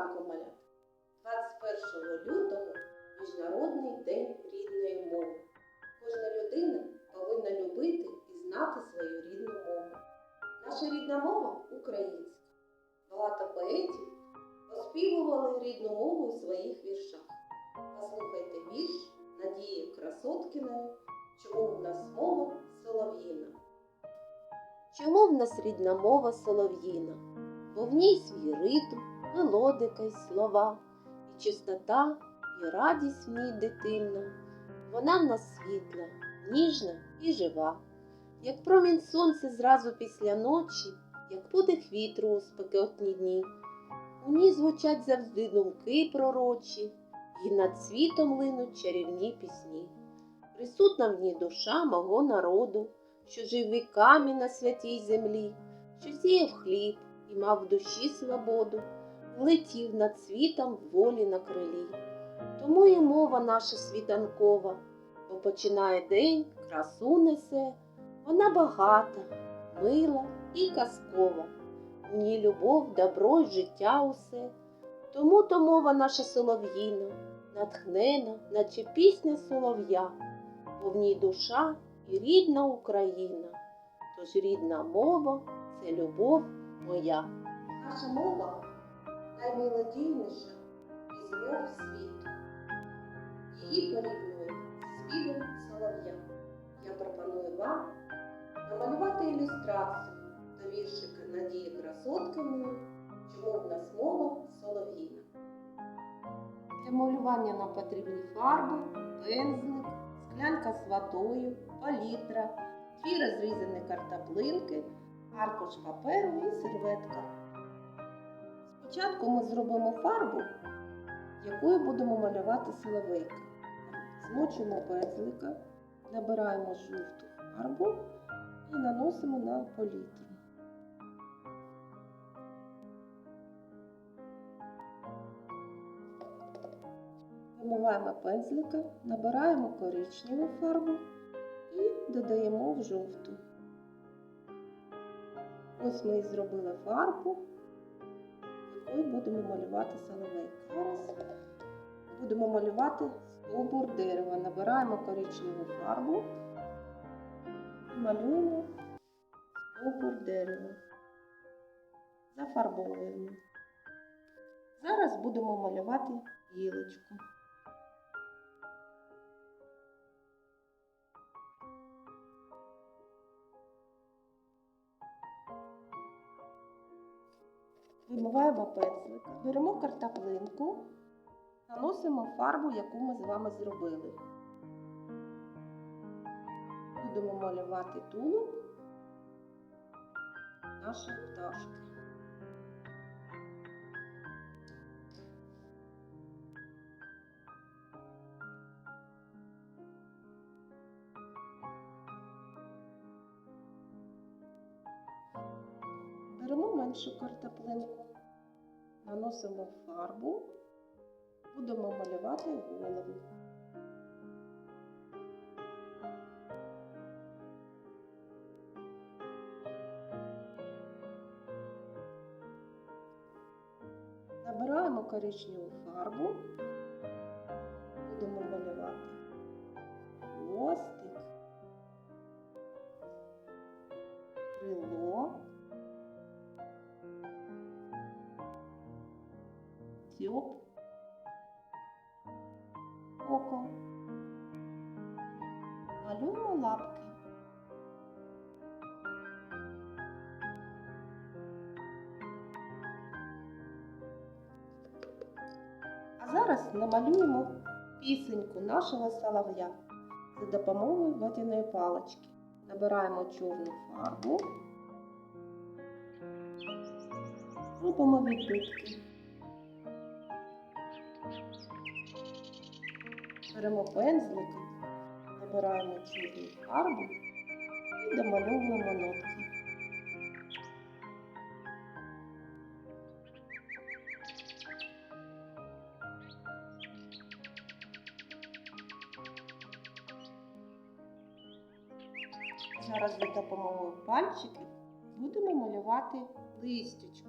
ранку, малята. 21 лютого Міжнародний день рідної мови. Кожна людина повинна любити і знати свою рідну мову. Наша рідна мова українська. Багато поетів оспівували рідну мову у своїх віршах. Послухайте вірш Надії Красоткіної Чому в нас мова солов'їна? Чому в нас рідна мова солов'їна? Бо в ній свій ритм, мелодика й слова, і чистота, і радість в ній дитинна. Вона в нас світла, ніжна і жива, як промінь сонця зразу після ночі, як подих вітру у спекотні дні. У ній звучать завжди думки пророчі, і над світом линуть чарівні пісні. Присутна в ній душа мого народу, що жив віками на святій землі, що сіяв хліб і мав в душі свободу, летів над світом волі на крилі. Тому і мова наша світанкова, бо починає день, красу несе, вона багата, мила і казкова. У ній любов, добро й життя усе. Тому то мова наша солов'їна, натхнена, наче пісня солов'я, бо в ній душа і рідна Україна. Тож рідна мова це любов моя. Наша мова наймелодійніша із мов світу. Її порівнюють з співом солов'я. Я пропоную вам намалювати ілюстрацію до віршика Надії Красоткиної Чому в нас мова солов'їна. Для малювання нам потрібні фарби, пензлик, склянка з водою, палітра, дві розрізані картоплинки, аркуш паперу і серветка. Спочатку ми зробимо фарбу, якою будемо малювати соловейка. Змочуємо пензлика, набираємо жовту фарбу і наносимо на палітру. Вимиваємо пензлика, набираємо коричневу фарбу і додаємо в жовту. Ось ми і зробили фарбу, якою будемо малювати соловейка. Зараз будемо малювати стовбур дерева. Набираємо коричневу фарбу і малюємо стовбур дерева. Зафарбовуємо. Зараз будемо малювати гілочку. Вимиваємо пензлик, беремо картоплинку, наносимо фарбу, яку ми з вами зробили. Будемо малювати тулуб нашої пташки. Меншу картоплинку, наносимо фарбу, будемо малювати голову. Набираємо коричневу фарбу, дзьоб, око. Малюємо лапки. А зараз намалюємо пісеньку нашого солов'я за допомогою водяної палички. Набираємо чорну фарбу, робимо відбитки. Беремо пензлик, набираємо чорну фарбу і домальовуємо нотки. Зараз за допомогою пальчиків будемо малювати листячка.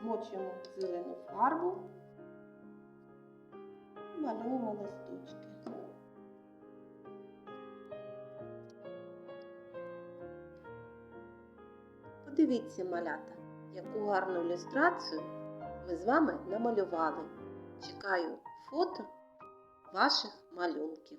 змочуємо зелену фарбу малюємо листочки. Подивіться, малята, яку гарну ілюстрацію ми з вами намалювали. Чекаю фото ваших малюнків.